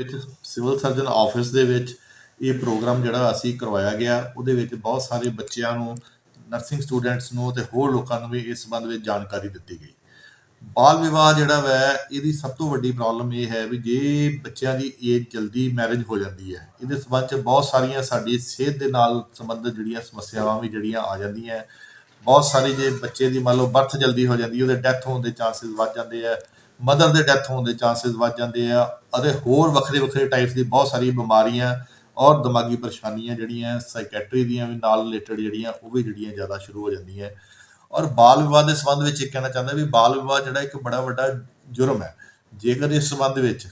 ਵਿੱਚ civil surgeon office ਦੇ ਵਿੱਚ ਇਹ ਪ੍ਰੋਗਰਾਮ ਜਿਹੜਾ ਅਸੀਂ ਕਰਵਾਇਆ ਗਿਆ, ਉਹਦੇ ਵਿੱਚ ਬਹੁਤ ਸਾਰੇ ਬੱਚਿਆਂ ਨੂੰ, ਨਰਸਿੰਗ ਸਟੂਡੈਂਟਸ ਨੂੰ ਤੇ ਹੋਰ ਲੋਕਾਂ ਨੂੰ ਵੀ ਇਸ ਸੰਬੰਧ ਵਿੱਚ ਜਾਣਕਾਰੀ ਦਿੱਤੀ ਗਈ। ਬਾਲ ਵਿਵਾਹ ਜਿਹੜਾ ਵੈ, ਇਹਦੀ ਸਭ ਤੋਂ ਵੱਡੀ ਪ੍ਰੋਬਲਮ ਇਹ ਹੈ ਵੀ ਜੇ ਬੱਚਿਆਂ ਦੀ ਏਜ ਜਲਦੀ ਮੈਰਿਜ ਹੋ ਜਾਂਦੀ ਹੈ, ਇਹਦੇ ਸੰਬੰਧ ਚ ਬਹੁਤ ਸਾਰੀਆਂ ਸਾਡੀ ਸਿਹਤ ਦੇ ਨਾਲ ਸੰਬੰਧਿਤ ਜਿਹੜੀਆਂ ਸਮੱਸਿਆਵਾਂ ਵੀ ਜਿਹੜੀਆਂ ਆ ਜਾਂਦੀਆਂ ਬਹੁਤ ਸਾਰੇ ਜੇ ਬੱਚੇ ਦੀ ਮੰਨ ਲਓ ਬਰਥ ਜਲਦੀ ਹੋ ਜਾਂਦੀ ਹੈ, ਉਹਦੇ ਡੈਥ ਹੋਣ ਦੇ ਚਾਂਸਸ ਵੱਧ ਜਾਂਦੇ ਆ ਮਦਰ ਦੇ ਡੈਥ ਹੋਣ ਦੇ ਚਾਂਸਸ ਵੱਧ ਜਾਂਦੇ ਆ ਅਤੇ ਹੋਰ ਵੱਖਰੇ ਵੱਖਰੇ ਟਾਈਪਸ ਦੀ ਬਹੁਤ ਸਾਰੀ ਬਿਮਾਰੀਆਂ ਔਰ ਦਿਮਾਗੀ ਪਰੇਸ਼ਾਨੀਆਂ ਜਿਹੜੀਆਂ ਸਾਈਕੈਟਰੀ ਦੀਆਂ ਵੀ ਨਾਲ ਰਿਲੇਟਡ ਜਿਹੜੀਆਂ, ਉਹ ਵੀ ਜਿਹੜੀਆਂ ਜ਼ਿਆਦਾ ਸ਼ੁਰੂ ਹੋ ਜਾਂਦੀਆਂ। ਔਰ ਬਾਲ ਵਿਵਾਹ ਦੇ ਸੰਬੰਧ ਵਿੱਚ ਇਹ ਕਹਿਣਾ ਚਾਹੁੰਦਾ ਵੀ ਬਾਲ ਵਿਵਾਹ ਜਿਹੜਾ ਇੱਕ ਬੜਾ ਵੱਡਾ ਜੁਰਮ ਹੈ। ਜੇਕਰ ਇਸ ਸੰਬੰਧ ਵਿੱਚ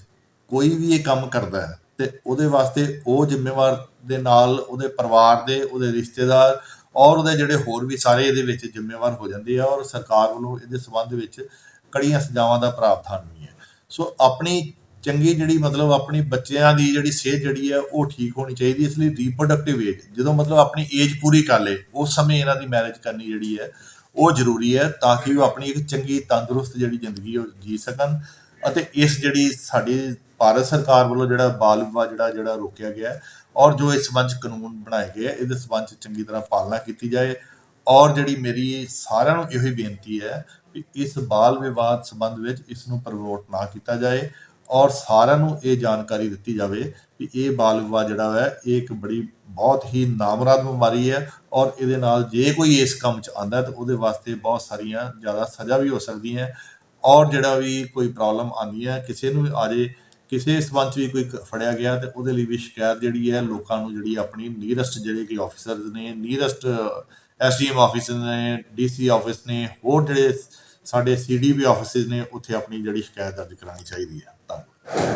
ਕੋਈ ਵੀ ਇਹ ਕੰਮ ਕਰਦਾ ਹੈ, ਤੇ ਉਹਦੇ ਵਾਸਤੇ ਉਹ ਜ਼ਿੰਮੇਵਾਰ ਦੇ ਨਾਲ ਉਹਦੇ ਪਰਿਵਾਰ ਦੇ, ਉਹਦੇ ਰਿਸ਼ਤੇਦਾਰ ਔਰ ਉਹਦੇ ਜਿਹੜੇ ਹੋਰ ਵੀ ਸਾਰੇ ਇਹਦੇ ਵਿੱਚ ਜ਼ਿੰਮੇਵਾਰ ਹੋ ਜਾਂਦੇ ਆ ਔਰ ਸਰਕਾਰ ਵੱਲੋਂ ਇਹਦੇ ਸੰਬੰਧ ਵਿੱਚ ਕੜੀਆਂ ਸਜ਼ਾਵਾਂ ਦਾ ਪ੍ਰਾਵਧਾਨ ਵੀ ਹੈ। ਸੋ ਆਪਣੀ ਚੰਗੀ ਜਿਹੜੀ ਮਤਲਬ ਆਪਣੀ ਬੱਚਿਆਂ ਦੀ ਜਿਹੜੀ ਸਿਹਤ ਜਿਹੜੀ ਹੈ, ਉਹ ਠੀਕ ਹੋਣੀ ਚਾਹੀਦੀ ਇਸ ਲਈ ਰੀਪਰੋਡਕਟਿਵ ਏਜ ਜਦੋਂ ਮਤਲਬ ਆਪਣੀ ਏਜ ਪੂਰੀ ਕਰ ਲੇ ਉਸ ਸਮੇਂ ਇਹਨਾਂ ਦੀ ਮੈਰਿਜ ਕਰਨੀ ਜਿਹੜੀ ਹੈ, ਉਹ ਜ਼ਰੂਰੀ ਹੈ ਤਾਂ ਕਿ ਉਹ ਆਪਣੀ ਇੱਕ ਚੰਗੀ ਤੰਦਰੁਸਤ ਜਿਹੜੀ ਜ਼ਿੰਦਗੀ ਉਹ ਜੀ ਸਕਣ ਅਤੇ ਇਸ ਜਿਹੜੀ ਸਾਡੀ ਭਾਰਤ ਸਰਕਾਰ ਵੱਲੋਂ ਜਿਹੜਾ ਬਾਲ ਵਿਵਾਹ ਜਿਹੜਾ ਜਿਹੜਾ ਰੋਕਿਆ ਗਿਆ ਔਰ ਜੋ ਇਸ ਸੰਬੰਧ 'ਚ ਕਾਨੂੰਨ ਬਣਾਏ ਗਏ ਇਹਦੇ ਸੰਬੰਧ 'ਚ ਚੰਗੀ ਤਰ੍ਹਾਂ ਪਾਲਣਾ ਕੀਤੀ ਜਾਏ। ਔਰ ਜਿਹੜੀ ਮੇਰੀ ਸਾਰਿਆਂ ਨੂੰ ਇਹੋ ਹੀ ਬੇਨਤੀ ਹੈ ਕਿ ਇਸ ਬਾਲ ਵਿਵਾਦ ਸੰਬੰਧ ਵਿੱਚ ਇਸ ਨੂੰ ਪ੍ਰਮੋਟ ਨਾ ਕੀਤਾ ਜਾਏ ਔਰ ਸਾਰਿਆਂ ਨੂੰ ਇਹ ਜਾਣਕਾਰੀ ਦਿੱਤੀ ਜਾਵੇ ਕਿ ਇਹ ਬਾਲ ਵਿਵਾਦ ਜਿਹੜਾ ਹੈ, ਇਹ ਇੱਕ ਬੜੀ, ਬਹੁਤ ਹੀ ਨਾਮਰਾਦ ਬਿਮਾਰੀ ਹੈ ਔਰ ਇਹਦੇ ਨਾਲ ਜੇ ਕੋਈ ਇਸ ਕੰਮ 'ਚ ਆਂਦਾ ਤਾਂ ਉਹਦੇ ਵਾਸਤੇ ਬਹੁਤ ਸਾਰੀਆਂ ਜ਼ਿਆਦਾ ਸਜ਼ਾ ਵੀ ਹੋ ਸਕਦੀ ਹੈ ਔਰ ਜਿਹੜਾ ਵੀ ਕੋਈ ਪ੍ਰੋਬਲਮ ਆਂਦੀ ਹੈ, ਕਿਸੇ ਨੂੰ ਵੀ ਆ ਜੇ ਕਿਸੇ ਸੰਬੰਧ 'ਚ ਵੀ ਕੋਈ ਫੜਿਆ ਗਿਆ ਤੇ ਉਹਦੇ ਲਈ ਵੀ ਸ਼ਿਕਾਇਤ ਜਿਹੜੀ ਹੈ, ਲੋਕਾਂ ਨੂੰ ਜਿਹੜੀ ਆਪਣੀ ਨੀਰਸਟ ਜਿਹੜੇ ਕਿ ਆਫੀਸਰਸ ਨੇ, ਨੀਰਸਟ ਐਸਡੀਐਮ ਆਫਿਸ ਨੇ, ਡੀਸੀ ਆਫਿਸ ਨੇ, ਹੋਰ ਜਿਹੜੇ ਸਾਡੇ ਸੀਡੀਪੀ ਆਫਿਸਿਸ ਨੇ, ਉੱਥੇ ਆਪਣੀ ਜਿਹੜੀ ਸ਼ਿਕਾਇਤ ਦਰਜ ਕਰਾਉਣੀ ਚਾਹੀਦੀ ਹੈ। ਧੰਨਵਾਦ।